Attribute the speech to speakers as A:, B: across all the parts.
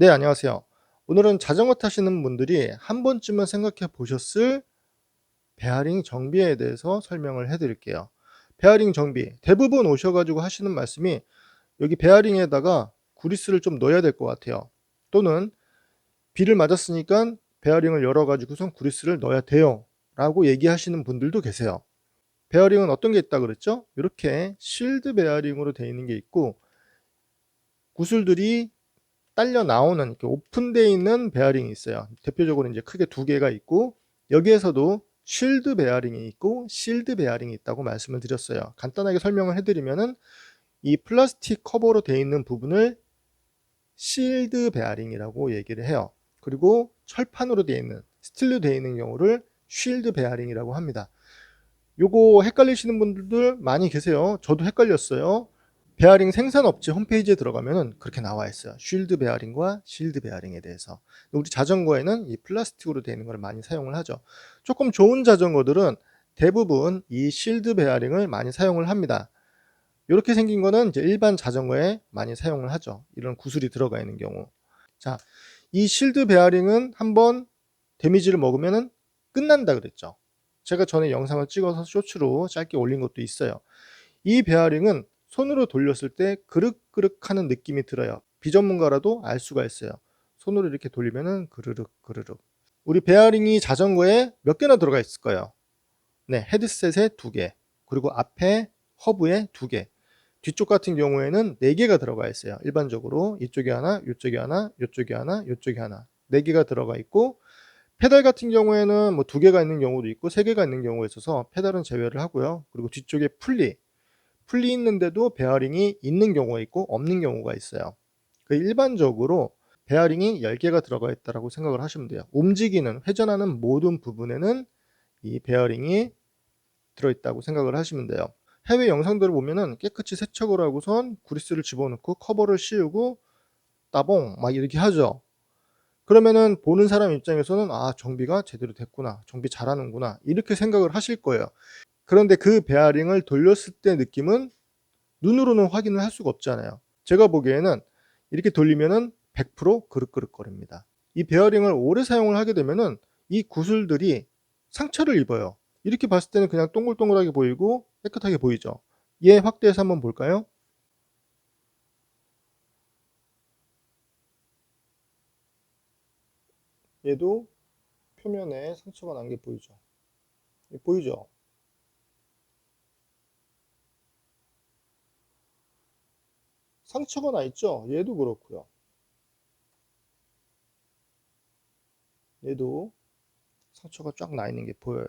A: 네, 안녕하세요. 오늘은 자전거 타시는 분들이 한 번쯤은 생각해 보셨을 베어링 정비에 대해서 설명을 해 드릴게요. 베어링 정비. 대부분 오셔 가지고 하시는 말씀이 여기 베어링에다가 구리스를 좀 넣어야 될 것 같아요. 또는 비를 맞았으니까 베어링을 열어 가지고선 구리스를 넣어야 돼요. 라고 얘기하시는 분들도 계세요. 베어링은 어떤 게 있다 그랬죠? 이렇게 실드 베어링으로 되어 있는 게 있고 구슬들이 딸려 나오는 오픈되어 있는 베어링이 있어요. 대표적으로 이제 크게 두 개가 있고 여기에서도 쉴드 베어링이 있고 실드 베어링이 있다고 말씀을 드렸어요. 간단하게 설명을 해드리면은 이 플라스틱 커버로 되어 있는 부분을 실드 베어링이라고 얘기를 해요. 그리고 철판으로 되어 있는 스틸로 되어 있는 경우를 쉴드 베어링이라고 합니다. 요거 헷갈리시는 분들도 많이 계세요. 저도 헷갈렸어요. 베어링 생산업체 홈페이지에 들어가면은 그렇게 나와 있어요. 쉴드 베어링과 실드 베어링에 대해서. 우리 자전거에는 이 플라스틱으로 되어 있는 걸 많이 사용을 하죠. 조금 좋은 자전거들은 대부분 이 실드 베어링을 많이 사용을 합니다. 이렇게 생긴 거는 이제 일반 자전거에 많이 사용을 하죠. 이런 구슬이 들어가 있는 경우. 자, 이 실드 베어링은 한번 데미지를 먹으면은 끝난다 그랬죠. 제가 전에 영상을 찍어서 쇼츠로 짧게 올린 것도 있어요. 이 베어링은 손으로 돌렸을 때 그륵그륵 하는 느낌이 들어요. 비전문가라도 알 수가 있어요. 손으로 이렇게 돌리면은 그르륵 그르륵. 우리 베어링이 자전거에 몇 개나 들어가 있을까요? 네, 헤드셋에 두 개, 그리고 앞에 허브에 두 개. 뒤쪽 같은 경우에는 네 개가 들어가 있어요. 일반적으로 이쪽에 하나, 이쪽에 하나, 이쪽에 하나, 이쪽에 하나. 네 개가 들어가 있고 페달 같은 경우에는 뭐 두 개가 있는 경우도 있고 세 개가 있는 경우가 있어서 페달은 제외를 하고요. 그리고 뒤쪽에 풀리, 풀리 있는데도 베어링이 있는 경우가 있고 없는 경우가 있어요. 그 일반적으로 베어링이 10개가 들어가 있다고 생각을 하시면 돼요. 움직이는, 회전하는 모든 부분에는 이 베어링이 들어있다고 생각을 하시면 돼요. 해외 영상들을 보면은 깨끗이 세척을 하고선 구리스를 집어넣고 커버를 씌우고 따봉 막 이렇게 하죠. 그러면은 보는 사람 입장에서는 아 정비가 제대로 됐구나 정비 잘하는구나 이렇게 생각을 하실 거예요 그런데 그 베어링을 돌렸을 때 느낌은 눈으로는 확인을 할 수가 없잖아요. 제가 보기에는 이렇게 돌리면은 100% 그릇그릇거립니다. 이 베어링을 오래 사용을 하게 되면은 이 구슬들이 상처를 입어요. 이렇게 봤을 때는 그냥 동글동글하게 보이고 깨끗하게 보이죠? 얘 확대해서 한번 볼까요? 얘도 표면에 상처가 난 게 보이죠. 보이죠? 상처가 나 있죠? 얘도 그렇고요. 얘도 상처가 쫙 나 있는 게 보여요.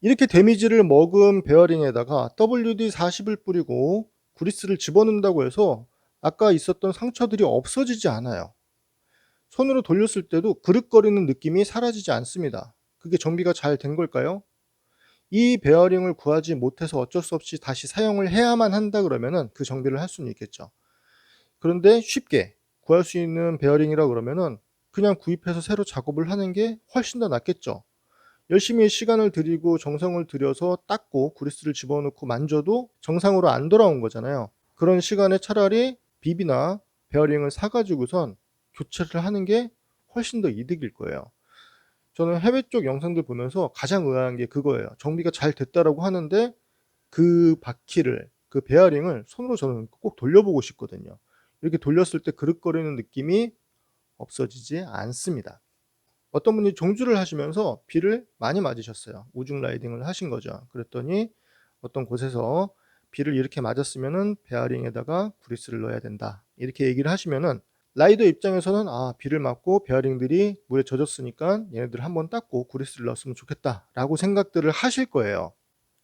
A: 이렇게 데미지를 먹은 베어링에다가 WD-40을 뿌리고 구리스를 집어넣는다고 해서 아까 있었던 상처들이 없어지지 않아요. 손으로 돌렸을 때도 그릇거리는 느낌이 사라지지 않습니다. 그게 정비가 잘 된 걸까요? 이 베어링을 구하지 못해서 어쩔 수 없이 다시 사용을 해야만 한다 그러면은 그 정비를 할 수는 있겠죠. 그런데 쉽게 구할 수 있는 베어링이라 그러면은 그냥 구입해서 새로 작업을 하는 게 훨씬 더 낫겠죠. 열심히 시간을 들이고 정성을 들여서 닦고 구리스를 집어넣고 만져도 정상으로 안 돌아온 거잖아요. 그런 시간에 차라리 비비나 베어링을 사가지고선 교체를 하는 게 훨씬 더 이득일 거예요. 저는 해외 쪽 영상들 보면서 가장 의아한 게 그거예요. 정비가 잘 됐다라고 하는데 그 바퀴를 그 베어링을 손으로 저는 꼭 돌려보고 싶거든요. 이렇게 돌렸을 때 그릇거리는 느낌이 없어지지 않습니다. 어떤 분이 종주를 하시면서 비를 많이 맞으셨어요. 우중 라이딩을 하신 거죠. 그랬더니 어떤 곳에서 비를 이렇게 맞았으면은 베어링에다가 구리스를 넣어야 된다. 이렇게 얘기를 하시면은 라이더 입장에서는 아 비를 맞고 베어링들이 물에 젖었으니까 얘네들 한번 닦고 구리스를 넣었으면 좋겠다 라고 생각들을 하실 거예요.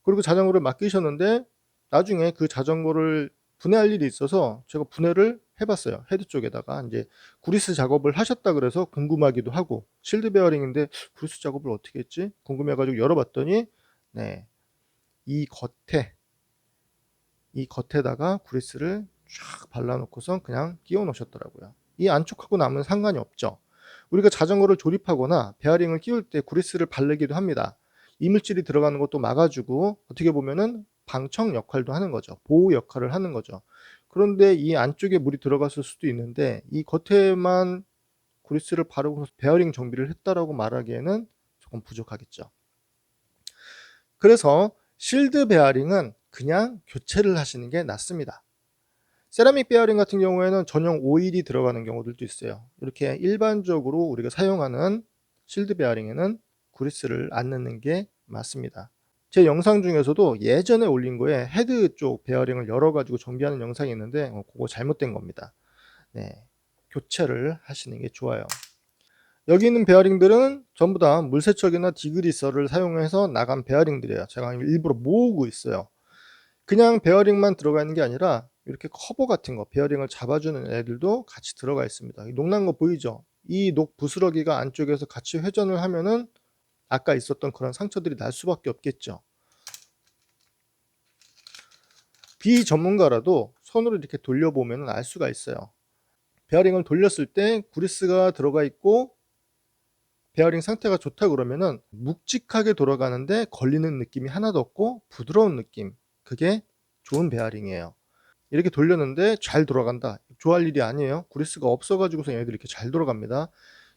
A: 그리고 자전거를 맡기셨는데 나중에 그 자전거를 분해할 일이 있어서 제가 분해를 해봤어요. 헤드 쪽에다가 이제 구리스 작업을 하셨다 그래서 궁금하기도 하고 실드 베어링인데 구리스 작업을 어떻게 했지? 궁금해가지고 열어봤더니 네 이 겉에 이 겉에다가 구리스를 쫙 발라놓고선 그냥 끼워 놓으셨더라고요. 이 안쪽하고 남은 상관이 없죠. 우리가 자전거를 조립하거나 베어링을 끼울 때 구리스를 바르기도 합니다. 이물질이 들어가는 것도 막아주고 어떻게 보면은 방청 역할도 하는 거죠. 보호 역할을 하는 거죠. 그런데 이 안쪽에 물이 들어갔을 수도 있는데 이 겉에만 그리스를 바르고 베어링 정비를 했다라고 말하기에는 조금 부족하겠죠. 그래서 실드 베어링은 그냥 교체를 하시는 게 낫습니다. 세라믹 베어링 같은 경우에는 전용 오일이 들어가는 경우들도 있어요. 이렇게 일반적으로 우리가 사용하는 실드 베어링에는 그리스를 안 넣는 게 맞습니다. 제 영상 중에서도 예전에 올린 거에 헤드 쪽 베어링을 열어가지고 정비하는 영상이 있는데 어, 그거 잘못된 겁니다. 네, 교체를 하시는 게 좋아요. 여기 있는 베어링들은 전부 다 물세척이나 디그리서를 사용해서 나간 베어링들이에요. 제가 일부러 모으고 있어요. 그냥 베어링만 들어가 있는 게 아니라 이렇게 커버 같은 거, 베어링을 잡아주는 애들도 같이 들어가 있습니다. 녹난 거 보이죠? 이 녹 부스러기가 안쪽에서 같이 회전을 하면은 아까 있었던 그런 상처들이 날 수밖에 없겠죠. 비전문가라도 손으로 이렇게 돌려보면 알 수가 있어요. 베어링을 돌렸을 때 구리스가 들어가 있고 베어링 상태가 좋다 그러면은 묵직하게 돌아가는데 걸리는 느낌이 하나도 없고 부드러운 느낌. 그게 좋은 베어링이에요. 이렇게 돌렸는데 잘 돌아간다. 좋아할 일이 아니에요. 구리스가 없어가지고서 얘들이 이렇게 잘 돌아갑니다.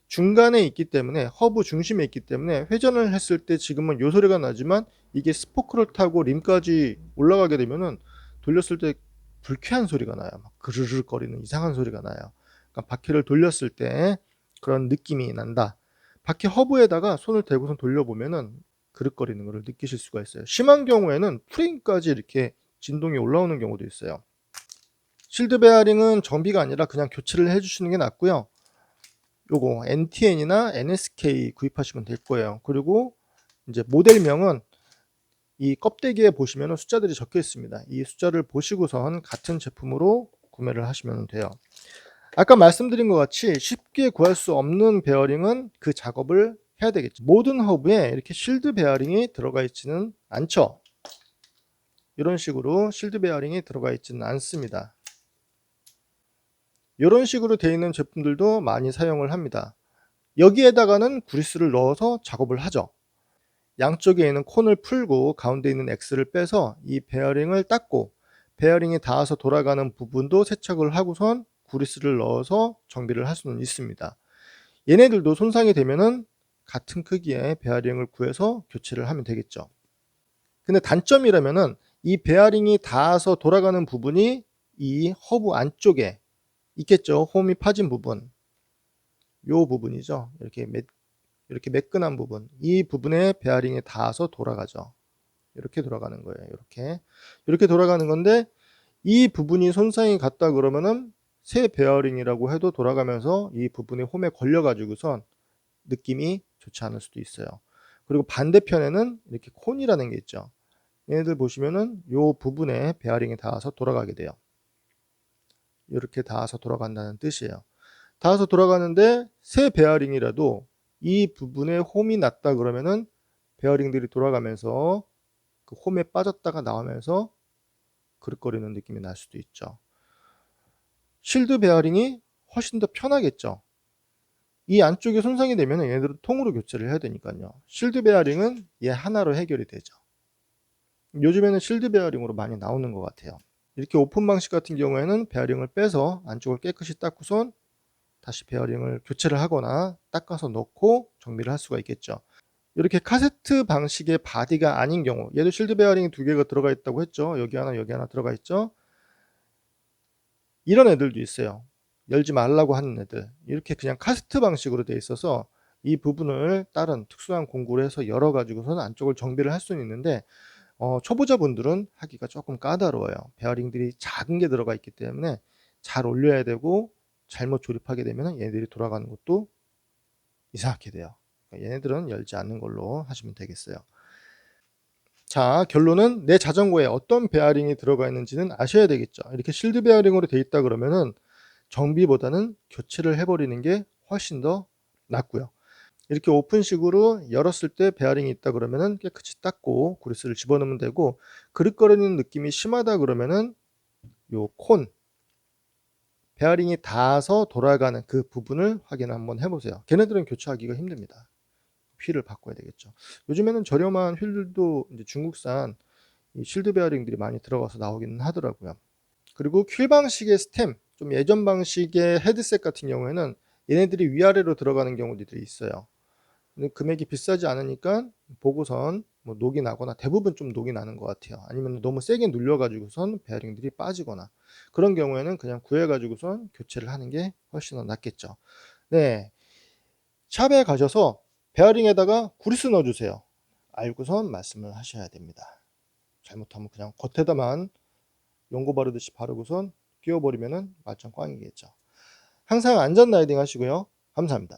A: 중간에 있기 때문에 허브 중심에 있기 때문에 회전을 했을 때 지금은 요 소리가 나지만 이게 스포크를 타고 림까지 올라가게 되면은 돌렸을 때 불쾌한 소리가 나요. 막 그르르 거리는 이상한 소리가 나요. 그러니까 바퀴를 돌렸을 때 그런 느낌이 난다. 바퀴 허브에다가 손을 대고선 돌려보면은 그릇거리는 것을 느끼실 수가 있어요. 심한 경우에는 프레임까지 이렇게 진동이 올라오는 경우도 있어요. 실드 베어링은 정비가 아니라 그냥 교체를 해주시는 게 낫고요. 요거 NTN이나 NSK 구입하시면 될 거예요. 그리고 이제 모델명은 이 껍데기에 보시면 숫자들이 적혀 있습니다. 이 숫자를 보시고선 같은 제품으로 구매를 하시면 돼요. 아까 말씀드린 것 같이 쉽게 구할 수 없는 베어링은 그 작업을 해야 되겠죠. 모든 허브에 이렇게 실드 베어링이 들어가 있지는 않죠. 이런 식으로 실드 베어링이 들어가 있지는 않습니다. 이런 식으로 되어 있는 제품들도 많이 사용을 합니다. 여기에다가는 구리스를 넣어서 작업을 하죠. 양쪽에 있는 콘을 풀고 가운데 있는 X를 빼서 이 베어링을 닦고 베어링이 닿아서 돌아가는 부분도 세척을 하고선 구리스를 넣어서 정비를 할 수는 있습니다. 얘네들도 손상이 되면은 같은 크기의 베어링을 구해서 교체를 하면 되겠죠. 근데 단점이라면은 이 베어링이 닿아서 돌아가는 부분이 이 허브 안쪽에 있겠죠. 홈이 파진 부분. 요 부분이죠. 이렇게 매, 이렇게 매끈한 부분. 이 부분에 베어링이 닿아서 돌아가죠. 이렇게 돌아가는 거예요. 이렇게. 이렇게 돌아가는 건데 이 부분이 손상이 갔다 그러면은 새 베어링이라고 해도 돌아가면서 이 부분이 홈에 걸려 가지고선 느낌이 좋지 않을 수도 있어요. 그리고 반대편에는 이렇게 콘이라는 게 있죠. 얘네들 보시면은 요 부분에 베어링이 닿아서 돌아가게 돼요. 이렇게 닿아서 돌아간다는 뜻이에요. 닿아서 돌아가는데 새 베어링이라도 이 부분에 홈이 났다 그러면은 베어링들이 돌아가면서 그 홈에 빠졌다가 나오면서 그릇거리는 느낌이 날 수도 있죠. 실드 베어링이 훨씬 더 편하겠죠. 이 안쪽에 손상이 되면 얘네들은 통으로 교체를 해야 되니까요. 실드 베어링은 얘 하나로 해결이 되죠. 요즘에는 실드 베어링으로 많이 나오는 것 같아요. 이렇게 오픈 방식 같은 경우에는 베어링을 빼서 안쪽을 깨끗이 닦고선 다시 베어링을 교체를 하거나 닦아서 넣고 정비를 할 수가 있겠죠. 이렇게 카세트 방식의 바디가 아닌 경우 얘도 실드 베어링이 두 개가 들어가 있다고 했죠. 여기 하나 여기 하나 들어가 있죠. 이런 애들도 있어요. 열지 말라고 하는 애들. 이렇게 그냥 카세트 방식으로 되어 있어서 이 부분을 다른 특수한 공구를 해서 열어 가지고서는 안쪽을 정비를 할 수는 있는데 어, 초보자분들은 하기가 조금 까다로워요. 베어링들이 작은 게 들어가 있기 때문에 잘 올려야 되고 잘못 조립하게 되면 얘네들이 돌아가는 것도 이상하게 돼요. 그러니까 얘네들은 열지 않는 걸로 하시면 되겠어요. 자, 결론은 내 자전거에 어떤 베어링이 들어가 있는지는 아셔야 되겠죠. 이렇게 실드 베어링으로 되어 있다 그러면은 정비보다는 교체를 해버리는 게 훨씬 더 낫고요. 이렇게 오픈식으로 열었을 때 베어링이 있다 그러면은 깨끗이 닦고 그리스를 집어넣으면 되고 그릇거리는 느낌이 심하다 그러면은 요 콘 베어링이 닿아서 돌아가는 그 부분을 확인 한번 해보세요. 걔네들은 교체하기가 힘듭니다. 휠을 바꿔야 되겠죠. 요즘에는 저렴한 휠들도 중국산 실드 베어링들이 많이 들어가서 나오기는 하더라고요. 그리고 퀼 방식의 스템, 좀 예전 방식의 헤드셋 같은 경우에는 얘네들이 위아래로 들어가는 경우들이 있어요. 금액이 비싸지 않으니까 보고선 뭐 녹이 나거나 대부분 좀 녹이 나는 것 같아요. 아니면 너무 세게 눌려가지고선 베어링들이 빠지거나 그런 경우에는 그냥 구해가지고선 교체를 하는 게 훨씬 더 낫겠죠. 네, 샵에 가셔서 베어링에다가 구리스 넣어주세요. 알고선 말씀을 하셔야 됩니다. 잘못하면 그냥 겉에다만 연고 바르듯이 바르고선 끼워버리면은 말짱 꽝이겠죠. 항상 안전 라이딩 하시고요. 감사합니다.